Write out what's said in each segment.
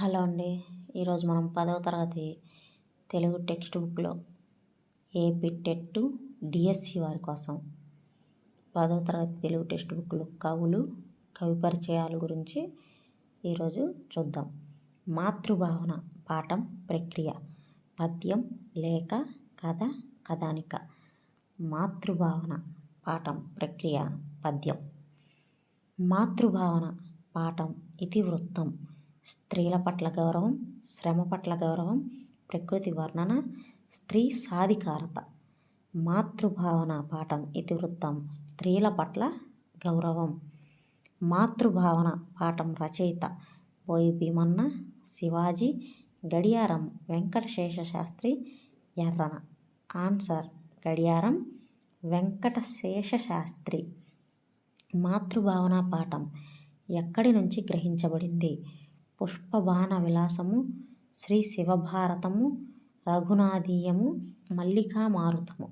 Hello అండి. ఈరోజు మనం పదవ తరగతి తెలుగు టెక్స్ట్ బుక్లో ఏపీ టెట్ డిఎస్సి వారి కోసం పదవ తరగతి తెలుగు టెక్స్ట్ బుక్లో కవులు కవి పరిచయాల గురించి ఈరోజు చూద్దాం. మాతృభావన పాఠం ప్రక్రియ. పద్యం లేఖ కథ కథానిక. మాతృభావన పాఠం ప్రక్రియ. పద్యం. మాతృభావన పాఠం ఇతివృత్తం. స్త్రీల పట్ల గౌరవం శ్రమ పట్ల గౌరవం ప్రకృతి వర్ణన స్త్రీ సాధికారత మాతృభావన పాఠం ఇతివృత్తం స్త్రీల పట్ల గౌరవం. మాతృభావన పాఠం రచయిత బోయి భీమన్న శివాజీ గడియారం వెంకటశేష శాస్త్రి ఎర్రన. ఆన్సర్ గడియారం వెంకటశేష శాస్త్రి మాతృభావన పాఠం ఎక్కడి నుంచి గ్రహించబడింది? పుష్పబాణ విలాసము శ్రీ శివభారతము రఘునాదీయము మల్లికా మారుతము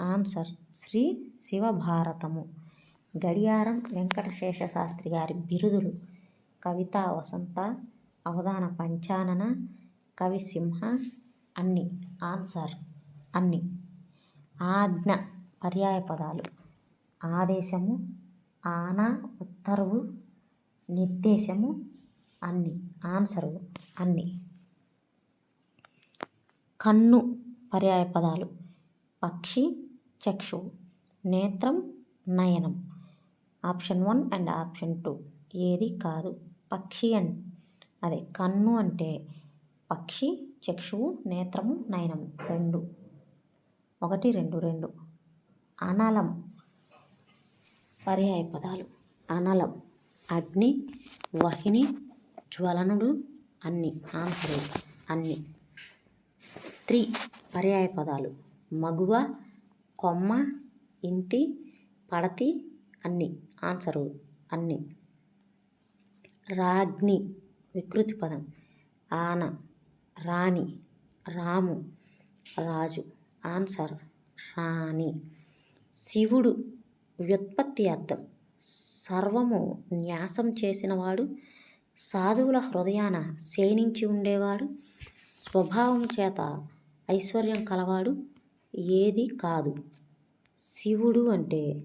ఆన్సర్ శ్రీ శివభారతము. గడియారం వెంకటశేష శాస్త్రి గారి బిరుదులు కవితా వసంత అవధాన పంచానన కవి సింహ అన్ని. ఆన్సర్ అన్ని. ఆజ్ఞ పర్యాయ పదాలు. ఆదేశము ఆనా ఉత్తర్వు నిర్దేశము అన్ని. ఆన్సరు అన్ని. కన్ను పర్యాయ పదాలు. పక్షి చక్షువు నేత్రం నయనం. Option one and option two. ఏది కాదు. పక్షి అన్ అదే కన్ను అంటే పక్షి చక్షువు నేత్రము నయనము. రెండు. ఒకటి రెండు రెండు. అనలం. పర్యాయ పదాలు. అనలం. అగ్ని వహిని జ్వలనుడు అన్ని ఆన్సరు అన్ని. స్త్రీ పర్యాయ పదాలు. మగువ కొమ్మ ఇంతి పడతి అన్ని. ఆన్సరు అన్ని. రాజ్ఞి వికృతి పదం. ఆన రాణి రాము రాజు. ఆన్సర్ రాణి. శివుడు వ్యుత్పత్తి అర్థం. సర్వము న్యాసం చేసినవాడు సాధువుల హృదయాన శయనించి ఉండేవాడు. స్వభావం చేత ఐశ్వర్యం కలవాడు ఏది కాదు. శివుడు అంటే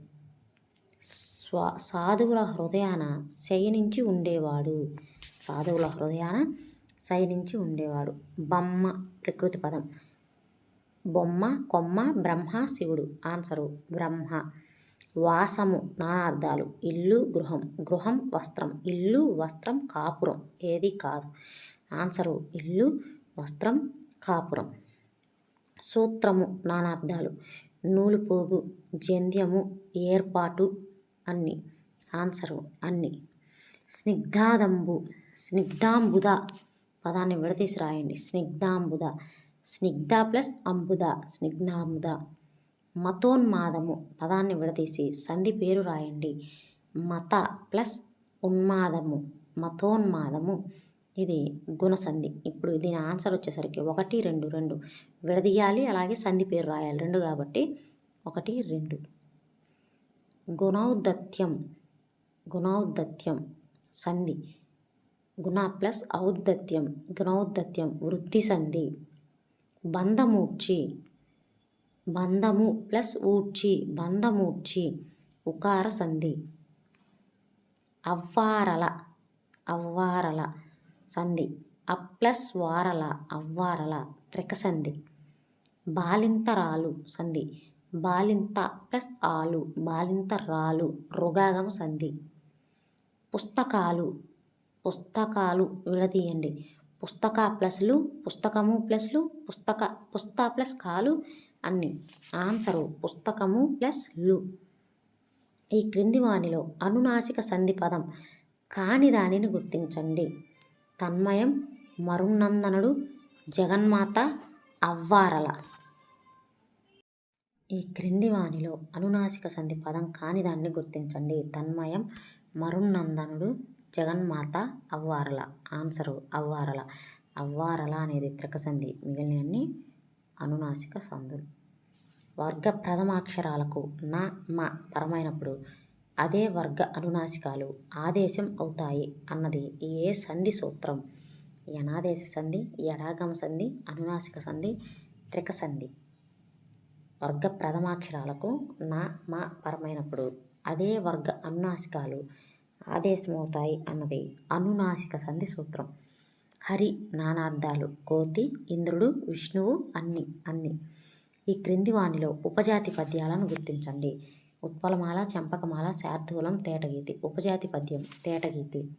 స్వ సాధువుల హృదయాన శయనించి ఉండేవాడు. సాధువుల హృదయాన శయనించి ఉండేవాడు. బొమ్మ ప్రకృతి పదం. బొమ్మ కొమ్మ బ్రహ్మ శివుడు. ఆన్సరు బ్రహ్మ. వాసము నానార్థాలు ఇల్లు గృహం గృహం వస్త్రం ఇల్లు వస్త్రం కాపురం. ఏది కాదు. ఆన్సరు ఇల్లు వస్త్రం కాపురం. సూత్రము నానార్థాలు. నూలుపోగు జంధ్యము ఏర్పాటు అన్ని. ఆన్సరు అన్ని. స్నిగ్ధాదంబు స్నిగ్ధాంబుద పదాన్ని విడదీసి రాయండి. స్నిగ్ధాంబుద స్నిగ్ధ ప్లస్ అంబుద స్నిగ్ధాంబుద మతోన్మాదము పదాన్ని విడదీసి సంధి పేరు రాయండి. మత ప్లస్ ఉన్మాదము మతోన్మాదము. ఇది గుణసంధి ఇప్పుడు దీని ఆన్సర్ వచ్చేసరికి ఒకటి రెండు రెండు. విడదీయాలి అలాగే సంధి పేరు రాయాలి. రెండు కాబట్టి ఒకటి రెండు. గుణౌదత్యం గుణౌదత్యం సంధి. గుణ ప్లస్ ఔద్దత్యం గుణౌదత్యం వృద్ధి సంధి. బంధమూర్చి బంధము ప్లస్ ఊడ్చి బంధమూడ్చి ఉకార సంధి. అవ్వారల అవ్వారల సంధి. అప్ ప్లస్ వారల అవ్వారల త్రిక సంధి. బాలింతరాలు సంధి. బాలింత ప్లస్ ఆలు బాలింతరాలు రుగాగమ సంధి. పుస్తకాలు పుస్తకాలు విడదీయండి. పుస్తక ప్లస్లు పుస్తకము ప్లస్లు పుస్తక పుస్త ప్లస్ కాలు అన్ని. ఆన్సరు పుస్తకము ప్లస్లు. ఈ క్రింది వానిలో అనునాసిక సంధి పదం. కాని దానిని గుర్తించండి. తన్మయం మరునందనుడు జగన్మాత అవ్వారల. ఈ క్రింది వానిలో అనునాసిక సంధి పదం కాని దాన్ని గుర్తించండి. తన్మయం మరునందనుడు జగన్మాత అవ్వారల. ఆన్సరు అవ్వారల. అవ్వారల అనేది త్రిక సంధి మిగిలినవన్నీ అనునాసిక సందులు. వర్గ ప్రథమాక్షరాలకు నా మ పరమైనప్పుడు అదే వర్గ అనునాసికాలు ఆదేశం అవుతాయి అన్నది ఏ సంధి సూత్రం. యనాదేశ సంధి యడాగమ సంధి అనునాసిక సంధి త్రిక సంధి. వర్గ ప్రథమాక్షరాలకు నా మా పరమైనప్పుడు అదే వర్గ అనునాసికాలు ఆదేశమవుతాయి అన్నది అనునాసిక సంధి సూత్రం. హరి నానార్థాలు కోతి ఇంద్రుడు విష్ణువు అన్ని అన్ని. ఈ క్రింది వాణిలో ఉపజాతి పద్యాలను గుర్తించండి. ఉత్పలమాల చంపకమాల శార్థూలం తేటగీతి. ఉపజాతి పద్యం తేటగీతి.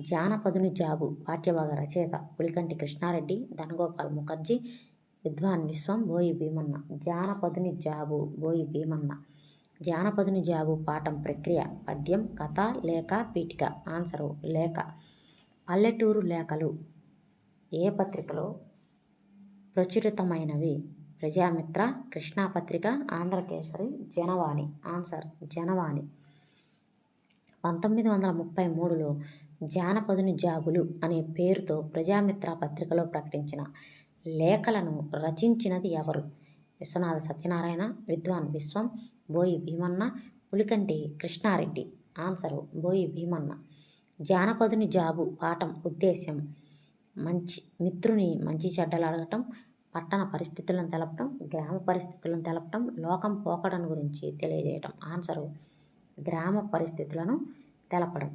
జానపదుని జాబు పాఠ్యభాగ రచయిత పులికంటి కృష్ణారెడ్డి ధనగోపాల్ ముఖర్జీ విద్వాన్ విశ్వం బోయి భీమన్న. జానపదుని జాబు బోయి భీమన్న. జానపదుని జాబు పాఠం ప్రక్రియ పద్యం కథ లేఖ పీఠిక. ఆన్సరు లేఖ. పల్లెటూరు లేఖలు ఏ పత్రికలో? ప్రచురితమైనవి. ప్రజామిత్ర కృష్ణాపత్రిక ఆంధ్రకేసరి జనవాణి. ఆన్సర్ జనవాణి. పంతొమ్మిది వందల ముప్పై మూడులో జానపదుని జాబులు అనే పేరుతో ప్రజామిత్ర పత్రికలో ప్రకటించిన లేఖలను రచించినది ఎవరు? విశ్వనాథ సత్యనారాయణ విద్వాన్ విశ్వం బోయి భీమన్న పులికంటి కృష్ణారెడ్డి. ఆన్సరు బోయి భీమన్న. జానపదుని జాబు పాఠం ఉద్దేశ్యం మంచి మిత్రుని మంచి చెడ్డలు అడగటం పట్టణ పరిస్థితులను తెలపడం గ్రామ పరిస్థితులను తెలపడం లోకం పోకడను గురించి తెలియజేయటం. ఆన్సరు గ్రామ పరిస్థితులను తెలపడం.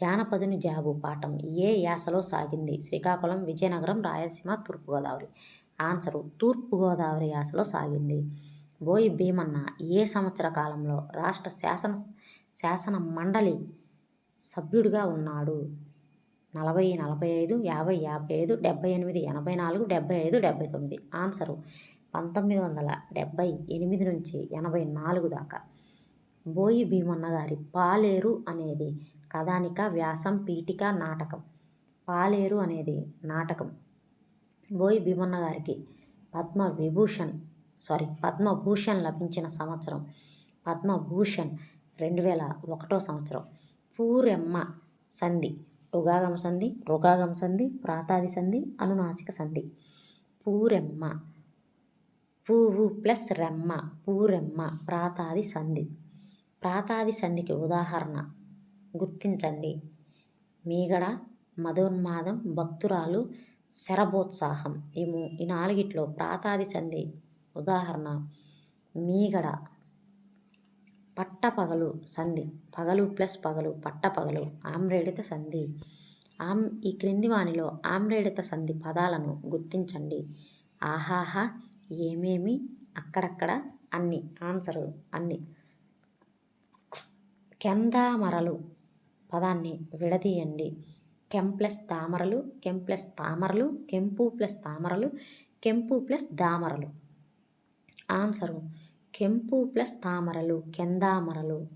జానపదుని జాబు పాఠం ఏ యాసలో సాగింది? శ్రీకాకుళం విజయనగరం రాయలసీమ తూర్పుగోదావరి. ఆన్సరు తూర్పుగోదావరి యాసలో సాగింది. బోయి భీమన్న ఏ సంవత్సర కాలంలో రాష్ట్ర శాసన శాసన మండలి సభ్యుడిగా ఉన్నాడు. నలభై నలభై ఐదు యాభై యాభై ఐదు డెబ్బై ఎనిమిది ఎనభై నాలుగు డెబ్బై ఐదు డెబ్బై తొమ్మిది. ఆన్సరు పంతొమ్మిది వందల డెబ్బై ఎనిమిది నుంచి ఎనభై నాలుగు దాకా. బోయి భీమన్న గారి పాలేరు అనేది కథానిక వ్యాసం పీఠిక నాటకం. పాలేరు అనేది నాటకం. బోయి భీమన్న గారికి పద్మ విభూషణ్ సారీ పద్మభూషణ్ లభించిన సంవత్సరం. పద్మభూషణ్ రెండు వేల ఒకటో సంవత్సరం. పూరెమ్మ సంధి. రుగాగమ సంధి రుగాగమ సంధి ప్రాతాది సంధి అనునాసిక సంధి. పూరెమ్మ. పువ్వు ప్లస్ రెమ్మ పూరెమ్మ ప్రాతాది సంధి. ప్రాతాది సంధికి ఉదాహరణ గుర్తించండి. మీగడ మధోన్మాదం భక్తురాలు శరభోత్సాహం. ఈ ఈ నాలుగిట్లో ప్రాతాది సంధి ఉదాహరణ మీగడ పట్టపగలు సంధి. పగలు ప్లస్ పగలు పట్టపగలు ఆమ్రేడిత సంధి. ఆమ్ ఈ క్రింది వానిలో ఆమ్రేడిత సంధి పదాలను గుర్తించండి. ఆహాహా ఏమేమి అక్కడక్కడ అన్ని ఆన్సరు అన్ని. కెందామరలు పదాన్ని విడదీయండి. కెం ప్లస్ తామరలు కెం ప్లస్ తామరలు కెంపు ప్లస్ తామరలు కెంపు ప్లస్ దామరలు. ఆన్సరు కెంపు ప్లస్ తామరలు కెందామరలు.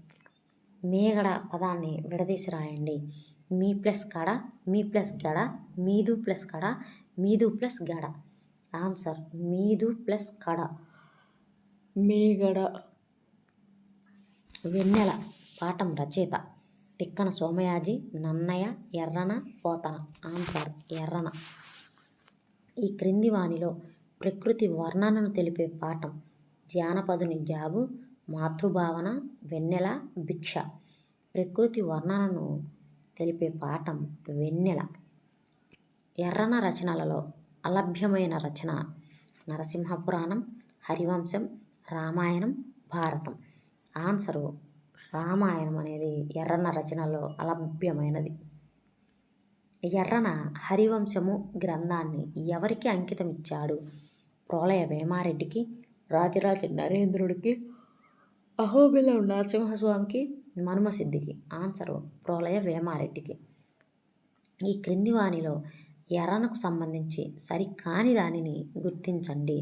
మేగడ పదాన్ని విడదీసి రాయండి మీ ప్లస్ కడ మీ ప్లస్ గడ మీదు ప్లస్ కడ మీదు ప్లస్ గడ. ఆన్సర్ మీదు ప్లస్ కడ. మేగడ. వెన్నెల పాఠం రచయిత. తిక్కన సోమయాజి నన్నయ్య ఎర్రన పోతన. ఆన్సర్ ఎర్రన. ఈ క్రింది వాణిలో ప్రకృతి వర్ణనను తెలిపే పాఠం. జానపదుని జాబు మాతృభావన వెన్నెల భిక్ష. ప్రకృతి వర్ణనను తెలిపే పాఠం వెన్నెల. ఎర్రన రచనలలో అలభ్యమైన రచన నరసింహపురాణం హరివంశం రామాయణం భారతం. ఆన్సరు రామాయణం అనేది ఎర్రన రచనలో అలభ్యమైనది. ఎర్రన హరివంశము గ్రంథాన్ని ఎవరికి అంకితం ఇచ్చాడు ప్రోలయ వేమారెడ్డికి రాజరాజ నరేంద్రుడికి అహోబిలం నరసింహస్వామికి మనుమసిద్ధికి ఆన్సర్ ప్రోలయ వేమారెడ్డికి. ఈ క్రింది వాణిలో ఎర్రనకు సంబంధించి సరికాని దానిని గుర్తించండి.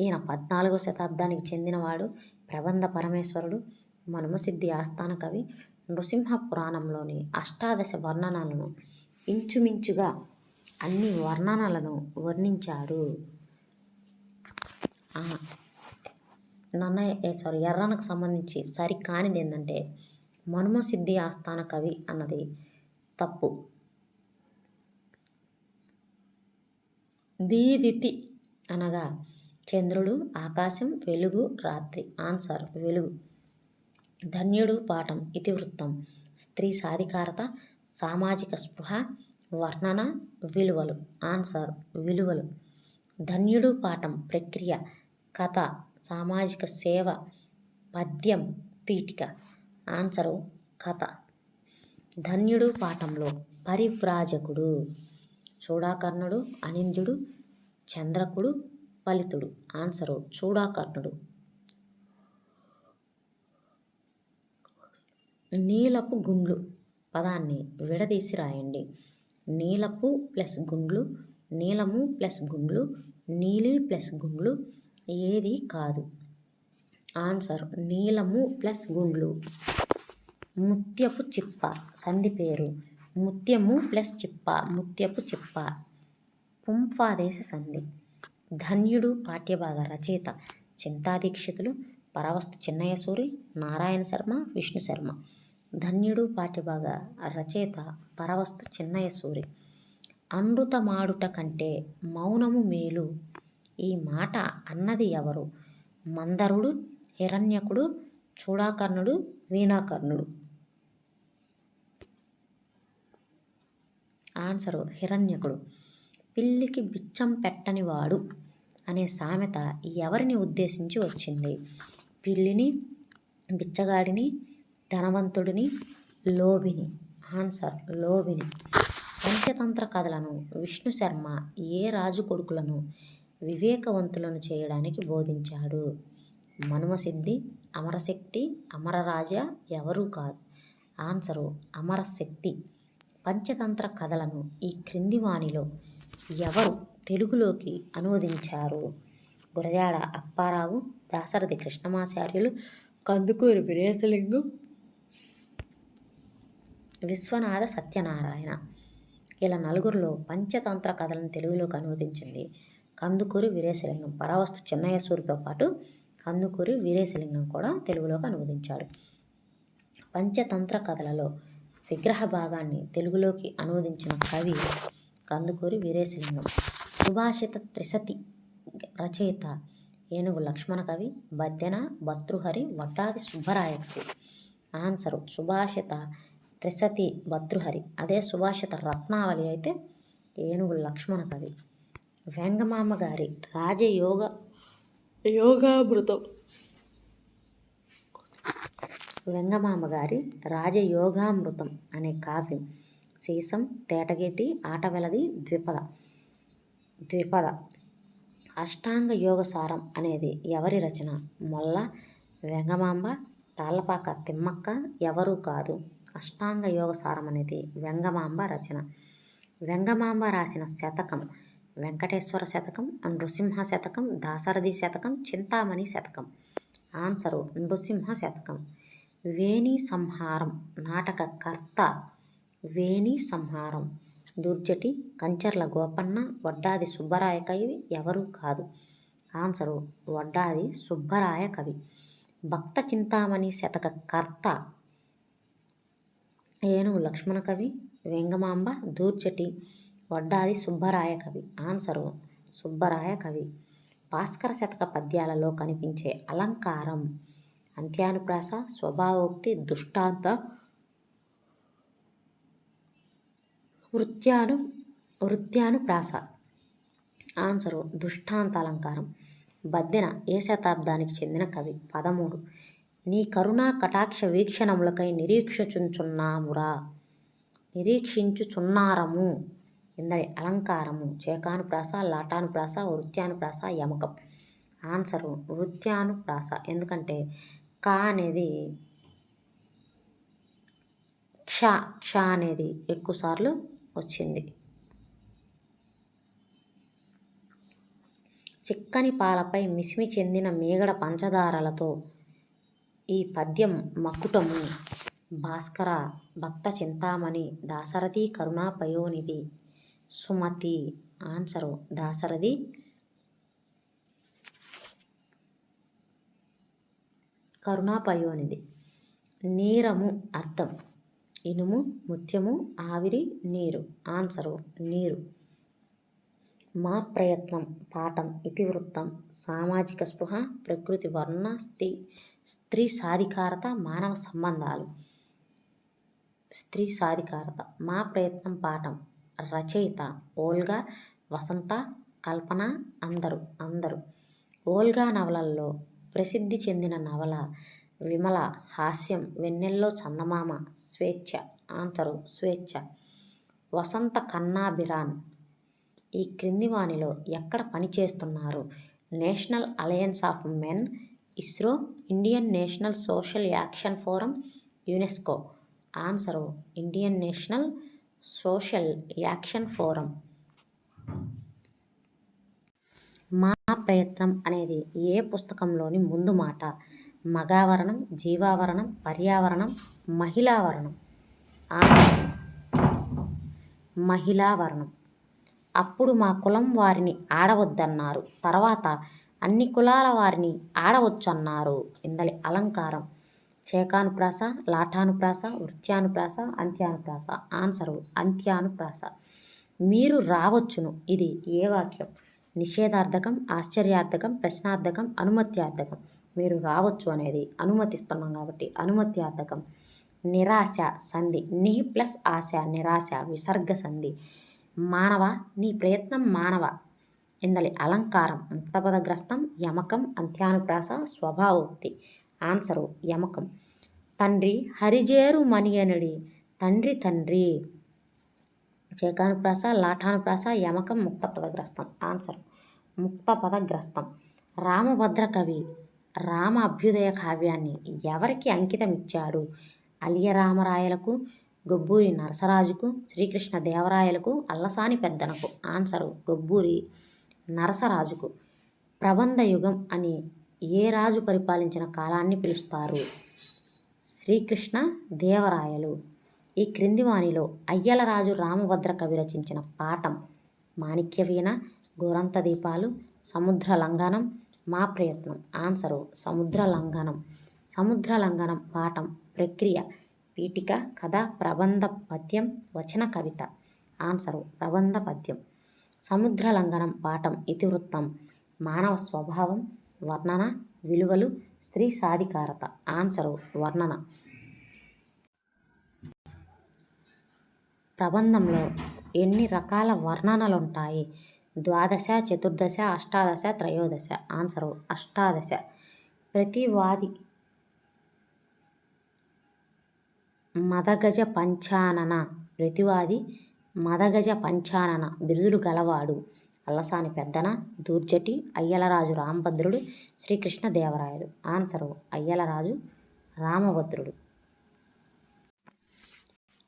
ఈయన పద్నాలుగో శతాబ్దానికి చెందినవాడు ప్రబంధ పరమేశ్వరుడు మనుమసిద్ధి ఆస్థాన కవి నృసింహ పురాణంలోని అష్టాదశ వర్ణనలను ఇంచుమించుగా అన్ని వర్ణనలను వర్ణించాడు. నన్నయ్య సారీ ఎర్రనకు సంబంధించి సరి కానిది ఏంటంటే మనుమసిద్ధి ఆస్థాన కవి అన్నది తప్పు. దీదితి అనగా చంద్రుడు ఆకాశం వెలుగు రాత్రి. ఆన్సర్ వెలుగు. ధన్యుడు పాఠం ఇతివృత్తం. స్త్రీ సాధికారత సామాజిక స్పృహ వర్ణన విలువలు. ఆన్సర్ విలువలు. ధన్యుడు పాఠం ప్రక్రియ కథ సామాజిక సేవ పద్యం పీఠిక. ఆన్సరు కథ. ధన్యుడు పాఠంలో పరివ్రాజకుడు. చూడాకర్ణుడు అనింద్యుడు చంద్రకుడు ఫలితుడు. ఆన్సరు చూడాకర్ణుడు. నీలపు గుండ్లు. పదాన్ని విడదీసి రాయండి. నీలపు ప్లస్ గుండ్లు నీలము ప్లస్ గుండ్లు నీలి ప్లస్ గుండ్లు ఏది కాదు. ఆన్సర్ నీలము ప్లస్ గుండ్లు. ముత్యపు చిప్ప సంధి పేరు. ముత్యము ప్లస్ చిప్ప ముత్యపు చిప్ప. పుంఫాదేశ సంధి. ధన్యుడు పాఠ్యభాగ రచయిత చింతాదీక్షితులు పరవస్తు చిన్నయ్య సూరి నారాయణ శర్మ విష్ణు శర్మ. ధన్యుడు పాఠ్యభాగ రచయిత పరవస్తు చిన్నయ్య సూరి అనృతమాడుట కంటే మౌనము మేలు ఈ మాట అన్నది ఎవరు? మందరుడు హిరణ్యకుడు చూడాకర్ణుడు వీణాకర్ణుడు. ఆన్సరు హిరణ్యకుడు. పిల్లికి బిచ్చం పెట్టని వాడు అనే సామెత ఎవరిని ఉద్దేశించి వచ్చింది? పిల్లిని బిచ్చగాడిని ధనవంతుడిని లోబిని ఆన్సర్ లోబిని పంచతంత్ర కథలను విష్ణు శర్మ ఏ రాజు కొడుకులను వివేకవంతులను చేయడానికి బోధించాడు. మనుమసిద్ధి అమరశక్తి అమరరాజ ఎవరూ కాదు. ఆన్సరు అమరశక్తి. పంచతంత్ర కథలను ఈ క్రింది వాణిలో ఎవరు తెలుగులోకి అనువదించారు? గురజాడ అప్పారావు దాసరథి కృష్ణమాచార్యులు కందుకూరి వీరేశలింగం విశ్వనాథ సత్యనారాయణ. ఇలా నలుగురిలో పంచతంత్ర కథలను తెలుగులోకి అనువదించింది కందుకూరి వీరేశలింగం. పరావస్తు చిన్నయ్యసూరితో పాటు కందుకూరి వీరేశలింగం కూడా తెలుగులోకి అనువదించాడు. పంచతంత్ర కథలలో విగ్రహ భాగాన్ని తెలుగులోకి అనువదించిన కవి కందుకూరి వీరేశలింగం. సుభాషిత త్రిసతి రచయిత ఏనుగు లక్ష్మణ కవి బద్దెన భతృహరి వడ్డాది సుబ్బరాయ కవి ఆన్సరు సుభాషిత త్రిశతి భతృహరి. అదే సుభాషిత రత్నావళి అయితే ఏనుగు లక్ష్మణ కవి. వెంగమామ గారి రాజయోగ యోగామృతం. వెంగమామ గారి రాజయోగామృతం అనే కావ్యం. సీసం తేటగీతి ఆటవెలది ద్విపద. ద్విపద. అష్టాంగ యోగసారం అనేది ఎవరి రచన? మొల్ల వెంగమాంబ తాళ్ళపాక తిమ్మక్క ఎవరూ కాదు. అష్టాంగ యోగసారం అనేది వెంగమాంబ రచన. వెంగమాంబ రాసిన శతకం వెంకటేశ్వర శతకం నృసింహ శతకం దాసరథి శతకం చింతామణి శతకం. ఆన్సరు నృసింహ శతకం. వేణి సంహారం నాటకకర్త వేణి సంహారం. దుర్జటి కంచర్ల గోపన్న వడ్డాది సుబ్బరాయ కవి ఎవరూ కాదు. ఆన్సరు వడ్డాది సుబ్బరాయ కవి. భక్త చింతామణి శతక కర్త ఏనుగు లక్ష్మణ కవి వెంగమాంబ దూర్చటి వడ్డాది సుబ్బరాయ కవి. ఆన్సరు సుబ్బరాయ కవి. భాస్కర శతక పద్యాలలో కనిపించే అలంకారం. అంత్యానుప్రాస స్వభావోక్తి దుష్టాంత వృత్యాను వృత్యానుప్రాస. ఆన్సరు దుష్టాంత అలంకారం. బద్దెన ఏ శతాబ్దానికి చెందిన కవి? పదమూడు. నీ కరుణా కటాక్ష వీక్షణములకై నిరీక్షించుచున్నామురా. నిరీక్షించుచున్నారము. ఇందరి అలంకారము చేకానుప్రాస లాటానుప్రాస వృత్యానుప్రాస యమకం. ఆన్సరు వృత్యానుప్రాస. ఎందుకంటే కా అనేది క్ష క్ష అనేది ఎక్కువసార్లు వచ్చింది. చిక్కని పాలపై మిసిమి చెందిన మేగడ పంచదారలతో ఈ పద్యం మక్కుటము భాస్కర భక్త చింతామణి దాశరథి కరుణా పయోనిధి సుమతి. ఆన్సరు దాశరథి కరుణాపయోనిది. నీరము అర్థం. ఇనుము ముత్యము ఆవిరి నీరు. ఆన్సరు నీరు. మా ప్రయత్నం పాఠం ఇతివృత్తం సామాజిక స్పృహ ప్రకృతి వర్ణ స్త్రీ స్త్రీ సాధికారత మానవ సంబంధాలు. స్త్రీ సాధికారత. మా ప్రయత్నం పాఠం. రచయిత ఓల్గా వసంత కల్పన అందరు అందరు. ఓల్గా నవలల్లో ప్రసిద్ధి చెందిన నవల విమల హాస్యం వెన్నెల్లో చందమామ స్వేచ్ఛ ఆన్సరు స్వేచ్ఛ. వసంత కన్నాభిరాన్ ఈ క్రింది వానిలో ఎక్కడ పనిచేస్తున్నారు National Alliance of Men ISRO Indian National Social Action Forum UNESCO. Answer Indian National Social Action Forum. మా ప్రయత్నం అనేది ఏ పుస్తకంలోని ముందు మాట? మగావరణం జీవావరణం పర్యావరణం మహిళావరణం. మహిళావరణం. అప్పుడు మా కులం వారిని ఆడవద్దన్నారు. తర్వాత అన్ని కులాల వారిని ఆడవచ్చన్నారు. ఇందలి అలంకారం. చేకానుప్రాస లాఠానుప్రాస వృత్యానుప్రాస అంత్యానుప్రాస ఆన్సరు అంత్యానుప్రాస. మీరు రావచ్చును. ఇది ఏ వాక్యం? నిషేధార్థకం ఆశ్చర్యార్థకం ప్రశ్నార్థకం అనుమత్యార్థకం. మీరు రావచ్చు అనేది అనుమతిస్తున్నాం కాబట్టి అనుమత్యార్థకం. నిరాశ సంధి. ని ప్లస్ ఆశ నిరాశ విసర్గ సంధి. మానవ నీ ప్రయత్నం మానవ. ఇందలి అలంకారం అంతపదగ్రస్తం యమకం అంత్యానుప్రాస స్వభావోక్తి. ఆన్సరు యమకం. తండ్రి హరిజేరు మనియనుడి. తండ్రి తండ్రి. చేకానుప్రాస లాఠానుప్రాస యమకం ముక్త పదగ్రస్తం ఆన్సర్ ముక్త పదగ్రస్తం రామభద్ర కవి రామ అభ్యుదయ కావ్యాన్ని ఎవరికి అంకితం ఇచ్చాడు అలియరామరాయలకు గొబ్బూరి నరసరాజుకు శ్రీకృష్ణ దేవరాయలకు అల్లసాని పెద్దనకు. ఆన్సరు గొబ్బూరి నరసరాజుకు. ప్రబంధ యుగం అని ఏ రాజు పరిపాలించిన కాలాన్ని పిలుస్తారు? శ్రీకృష్ణ దేవరాయలు. ఈ క్రింది వాణిలో అయ్యలరాజు రామభద్ర కవి రచించిన పాఠం మాణిక్యవీణ గోరంత దీపాలు సముద్ర లంఘనం మా ప్రయత్నం. ఆన్సరు సముద్ర లంఘనం. సముద్ర లంఘనం పాఠం ప్రక్రియ పీఠిక కథ ప్రబంధ పద్యం వచన కవిత. ఆన్సరు ప్రబంధ పద్యం. సముద్ర లంఘనం పాఠం ఇతివృత్తం. మానవ స్వభావం వర్ణన విలువలు స్త్రీ సాధికారత. ఆన్సరు వర్ణన. ప్రబంధంలో ఎన్ని రకాల వర్ణనలు ఉంటాయి ద్వాదశ చతుర్దశ అష్టాదశ త్రయోదశ. ఆన్సరు అష్టాదశ. ప్రతివాది మదగజ పంచానన. ప్రతివాది మదగజ పంచానన. బిరుదులు గలవాడు. అల్లసాని పెద్దన దూర్జటి అయ్యలరాజు రామభద్రుడు శ్రీకృష్ణ దేవరాయలు. ఆన్సరు అయ్యలరాజు రామభద్రుడు.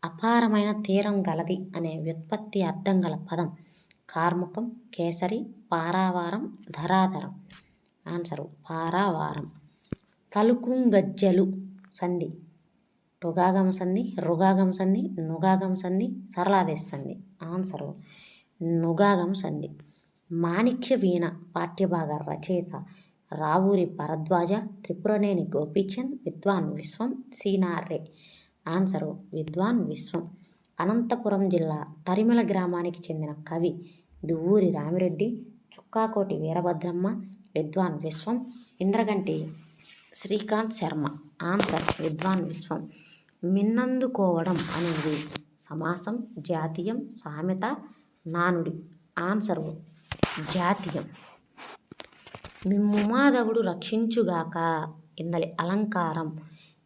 అపారమైన తీరం గలది అనే వ్యుత్పత్తి అర్థం గల పదం కార్ముకం కేసరి పారావారం ధరాధరం. ఆన్సరు పారావారం. తలుకుంగజ్జలు సంధి. రుగాగమ సంధి రుగాగమ సంధి నుగాగమ సంధి సరళాదేశ సంధి. ఆన్సరు నుగాగం సంధి. మాణిక్య వీణ పాఠ్యభాగ రచయిత రావూరి భరద్వాజ త్రిపురనేని గోపీచంద్ విద్వాన్ విశ్వం సీనారే ఆన్సరు విద్వాన్ విశ్వం. అనంతపురం జిల్లా తరిమల గ్రామానికి చెందిన కవి దువ్వూరి రామిరెడ్డి చుక్కాకోటి వీరభద్రమ్మ విద్వాన్ విశ్వం ఇంద్రగంటి శ్రీకాంత్ శర్మ. ఆన్సర్ విద్వాన్ విశ్వం. మిన్నందుకోవడం అనేది సమాసం జాతీయం సామెత నానుడి. ఆన్సరు జాతీయం. మిమ్ముమాధవుడు రక్షించుగాక ఇందలి అలంకారం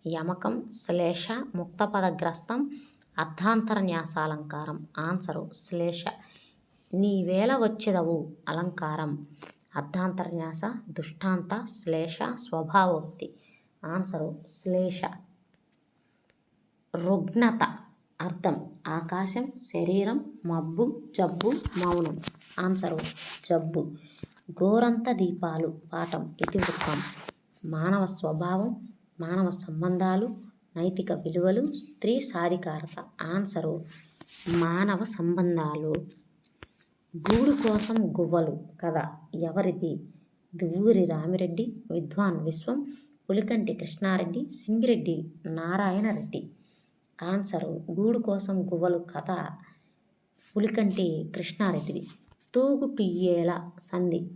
యమకం శ్లేష ముక్తపదగ్రస్తం అర్ధాంతర న్యాసాలంకారం ఆన్సరు శ్లేష. నీవేళ వచ్చేదవు అలంకారం అర్ధాంతర్న్యాస దుష్టాంత శ్లేష స్వభావోక్తి. ఆన్సరు శ్లేష. రుగ్నత. అర్థం. ఆకాశం శరీరం మబ్బు జబ్బు మౌనం. ఆన్సరు జబ్బు. గోరంత దీపాలు పాఠం ఇతివృత్తం. మానవ స్వభావం మానవ సంబంధాలు నైతిక విలువలు స్త్రీ సాధికారత. ఆన్సరు మానవ సంబంధాలు. గూడు కోసం గువ్వలు కథ. ఎవరిది? దువ్వూరి రామిరెడ్డి విద్వాన్ విశ్వం పులికంటి కృష్ణారెడ్డి సింగిరెడ్డి నారాయణ రెడ్డి. ఆన్సరు గూడు కోసం గువ్వలు కథ పులికంటి కృష్ణారెడ్డిది. తూగు టుయ్యేల సంధి.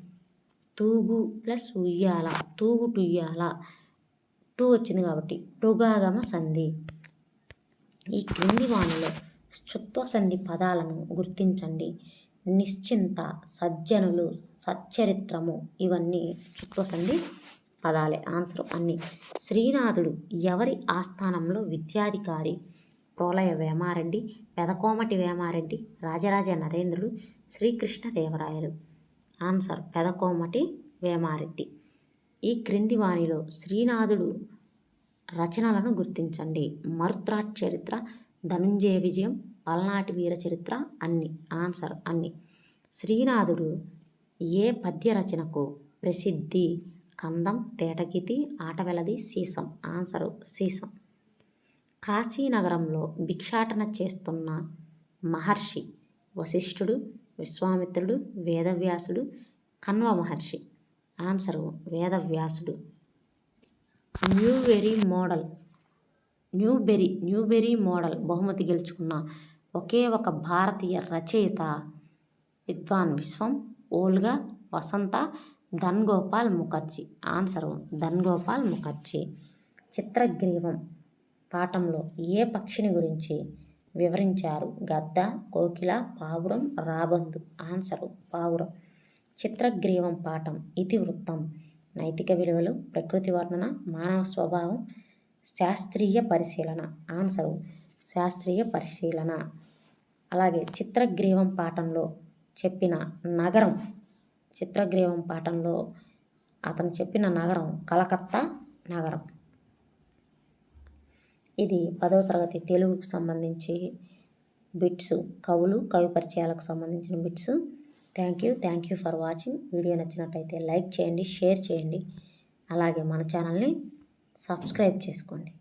తూగు ప్లస్ ఉయ్యాల తూగు టుయ్యాల. టూ వచ్చింది కాబట్టి టుగాగమ సంధి. ఈ క్రింది వాణిలో చుత్వ సంధి పదాలను గుర్తించండి. నిశ్చింత సజ్జనులు సచ్చరిత్రము ఇవన్నీ చుత్వ సంధి పదాలే. ఆన్సర్ అన్ని. శ్రీనాథుడు ఎవరి ఆస్థానంలో విద్యాధికారి? ప్రోలయ వేమారెడ్డి పెదకోమటి వేమారెడ్డి రాజరాజ నరేంద్రుడు శ్రీకృష్ణదేవరాయలు. ఆన్సర్ పెదకోమటి వేమారెడ్డి. ఈ క్రింది వాణిలో శ్రీనాథుడు రచనలను గుర్తించండి. మరుత్రాట్ చరిత్ర ధనుంజయ విజయం పల్నాటి వీర చరిత్ర అన్ని. ఆన్సర్ అన్ని. శ్రీనాథుడు ఏ పద్య రచనకు ప్రసిద్ధి? కందం తేటగీతి ఆటవెలది సీసం. ఆన్సరు సీసం. కాశీనగరంలో భిక్షాటన చేస్తున్న మహర్షి వశిష్ఠుడు విశ్వామిత్రుడు వేదవ్యాసుడు కన్వ మహర్షి. ఆన్సరు వేదవ్యాసుడు. Newbery medal. Newbery Newbery medal. బహుమతి గెలుచుకున్న ఒకే ఒక భారతీయ రచయిత విద్వాన్ విశ్వం ఓల్గా వసంత ధన్గోపాల్ ముఖర్జీ. ఆన్సరు ధన్గోపాల్ ముఖర్జీ. చిత్రగ్రీవం పాఠంలో ఏ పక్షిని గురించి వివరించారు? గద్ద కోకిల పావురం రాబందు. ఆన్సరు పావురం. చిత్రగ్రీవం పాఠం ఇతివృత్తం నైతిక విలువలు ప్రకృతి వర్ణన మానవ స్వభావం శాస్త్రీయ పరిశీలన. ఆన్సరు శాస్త్రీయ పరిశీలన. అలాగే చిత్రగ్రీవం పాఠంలో చెప్పిన నగరం చిత్రగ్రీవం పాఠంలో అతను చెప్పిన నగరం కలకత్తా నగరం. ఇది పదవ తరగతి తెలుగుకు సంబంధించి బిట్స్ కవులు కవి పరిచయాలకు సంబంధించిన bits. Thank you thank you for watching. Video నచ్చినట్టయితే లైక్ చేయండి షేర్ చేయండి. అలాగే మన ఛానల్ని సబ్స్క్రైబ్ చేసుకోండి.